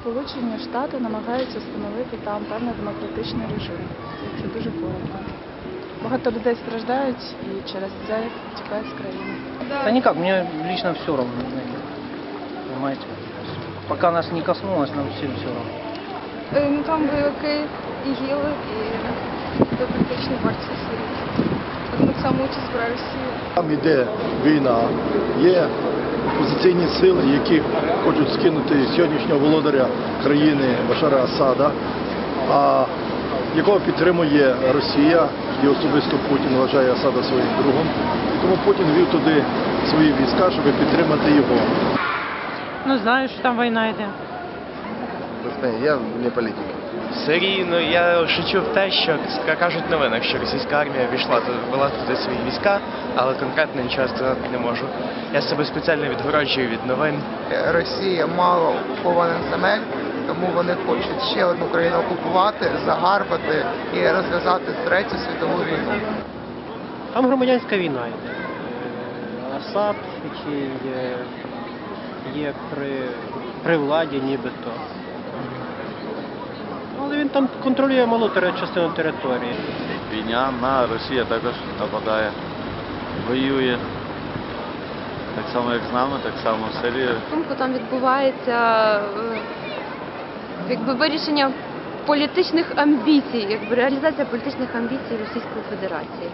Сполучені Штати намагаються встановити там певний демократичний режим. Це дуже коротко. Багато людей страждають і через це тікають з країни. Да никак, мне лично все равно. них. Понимаете? Пока нас не коснулось, нам всем все равно. Е, Ну там бойовики ІГІЛ і демократичні партії Сирії. Так само участь бере Росія. Там іде війна, є опозиційні сили, які хочуть скинути сьогоднішнього володаря країни Башара Асада, а якого підтримує Росія і особисто Путін вважає Асада своїм другом. І тому Путін вів туди свої війська, щоб підтримати його. Ну, знаю, що там війна йде. Я не політик. В Сирії, ну я ще чув те, що кажуть в новинах, що російська армія війшла вела туди свої війська, але конкретно нічого сказати не можу. Я себе спеціально відгороджую від новин. Росія мало окупована земель, тому вони хочуть ще одну країну окупувати, загарбати і розв'язати третю світову війну. Там громадянська війна йде. Е, Асад, який є, є при, при владі нібито. Але він там контролює малу частину території. Війна на Росія також нападає, воює. Так само, як з нами, так само в Сирії. Думку там відбувається е, якби вирішення політичних амбіцій, якби реалізація політичних амбіцій Російської Федерації.